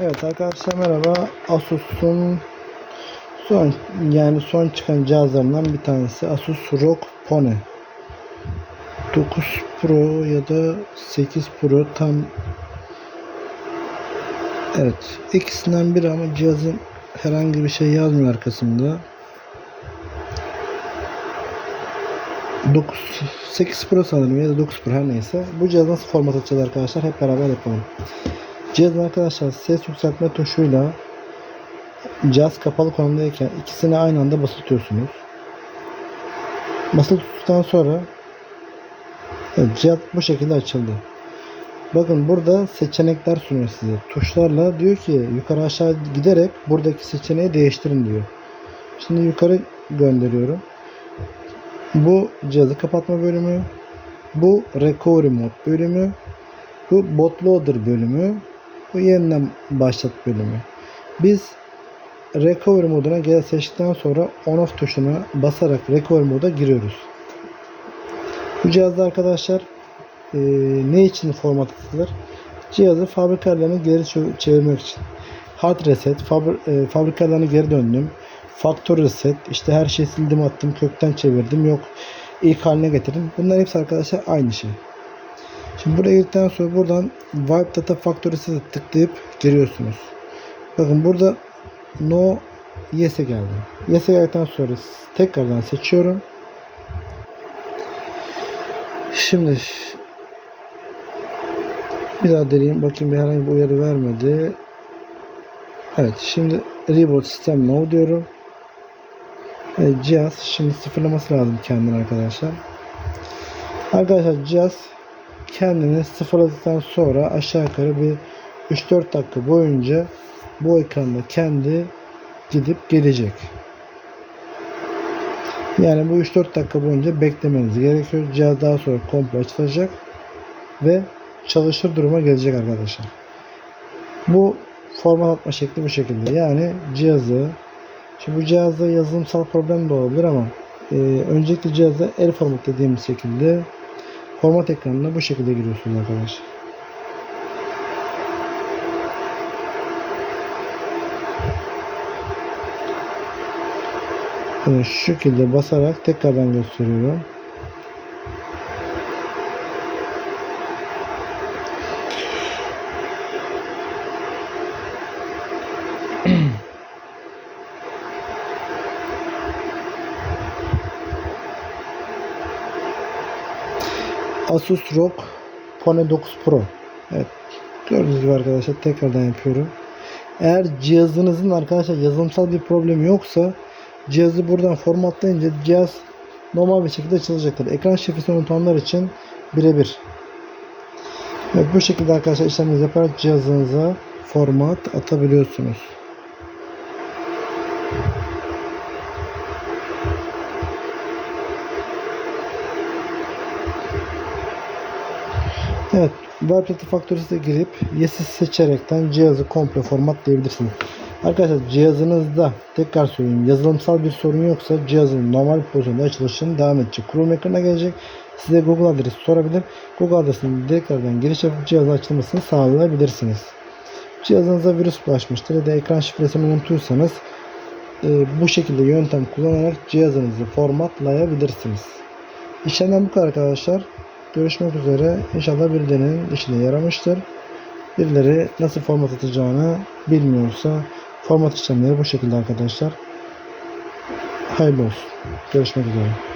Evet arkadaşlar merhaba. Asus'un son yani son çıkan cihazlarından bir tanesi Asus ROG Phone 9 Pro ya da 8 Pro tam Evet ikisinden biri ama cihazın herhangi bir şey yazmıyor arkasında 9 8 Pro sanırım ya da 9 Pro her neyse. Bu cihaz nasıl format atacağız arkadaşlar hep beraber yapalım. Cihazın arkadaşlar ses yükseltme tuşuyla cihaz kapalı konumdayken ikisini aynı anda basılı tutuyorsunuz. Basılı tuttuktan sonra cihaz bu şekilde açıldı. Bakın burada seçenekler sunuyor size. Tuşlarla diyor ki yukarı aşağı giderek buradaki seçeneği değiştirin diyor. Şimdi yukarı gönderiyorum. Bu cihazı kapatma bölümü. Bu recovery mod bölümü. Bu bootloader bölümü. Bu yeniden başlat bölümü. Biz recovery moduna gel seçtikten sonra on off tuşuna basarak recovery moda giriyoruz. Bu cihazda arkadaşlar e, ne için format atılır? Cihazı fabrikalarını geri çevirmek için. Hard reset, fabri- e, fabrikalarını geri döndüm. Factory reset, işte her şeyi sildim attım, kökten çevirdim, yok ilk haline getirdim. Bunlar hepsi arkadaşlar aynı şey. Şimdi buraya girdikten sonra buradan Wipe Data Factory Reset'e tıklayıp giriyorsunuz. Bakın burada No Yes'e geldim. Yes'e geldikten sonra tekrardan seçiyorum. Şimdi bir daha deneyeyim. Bakayım bir herhangi bir uyarı vermedi. Evet şimdi Reboot System No diyorum. Evet, cihaz şimdi sıfırlaması lazım kendini arkadaşlar. Arkadaşlar cihaz kendini sıfırladıktan sonra aşağı yukarı bir 3-4 dakika boyunca bu ekranda kendi gidip gelecek. Yani bu 3-4 dakika boyunca beklemeniz gerekiyor. Cihaz daha sonra komple açılacak ve çalışır duruma gelecek arkadaşlar. Bu format atma şekli bu şekilde. Yani cihazı şimdi bu cihazda yazılımsal problem de olabilir ama e, öncelikle cihazda el format dediğimiz şekilde format ekranına bu şekilde giriyorsunuz arkadaşlar. Evet, şu şekilde basarak tekrardan gösteriyorum. Asus ROG Phone 9 Pro. Evet. Gördüğünüz gibi arkadaşlar tekrardan yapıyorum. Eğer cihazınızın arkadaşlar yazılımsal bir problemi yoksa cihazı buradan formatlayınca cihaz normal bir şekilde açılacaktır. Ekran şifresini unutanlar için birebir. Evet, bu şekilde arkadaşlar işleminizi yaparak cihazınıza format atabiliyorsunuz. Evet, Webdata Factories'e girip Yes'i seçerekten cihazı komple formatlayabilirsiniz. Arkadaşlar cihazınızda tekrar söyleyeyim yazılımsal bir sorun yoksa cihazın normal pozisyonda açılışını devam edecek. Chrome ekranına gelecek. Size Google adresi sorabilir. Google adresini tekrardan giriş yapıp cihazın açılmasını sağlayabilirsiniz. Cihazınıza virüs bulaşmıştır ya da ekran şifresini unutursanız e, bu şekilde yöntem kullanarak cihazınızı formatlayabilirsiniz. İşlemden bu kadar arkadaşlar. Görüşmek üzere. İnşallah birilerinin işine yaramıştır. Birileri nasıl format atacağını bilmiyorsa format işlemleri bu şekilde arkadaşlar. Hayırlı olsun. Görüşmek üzere.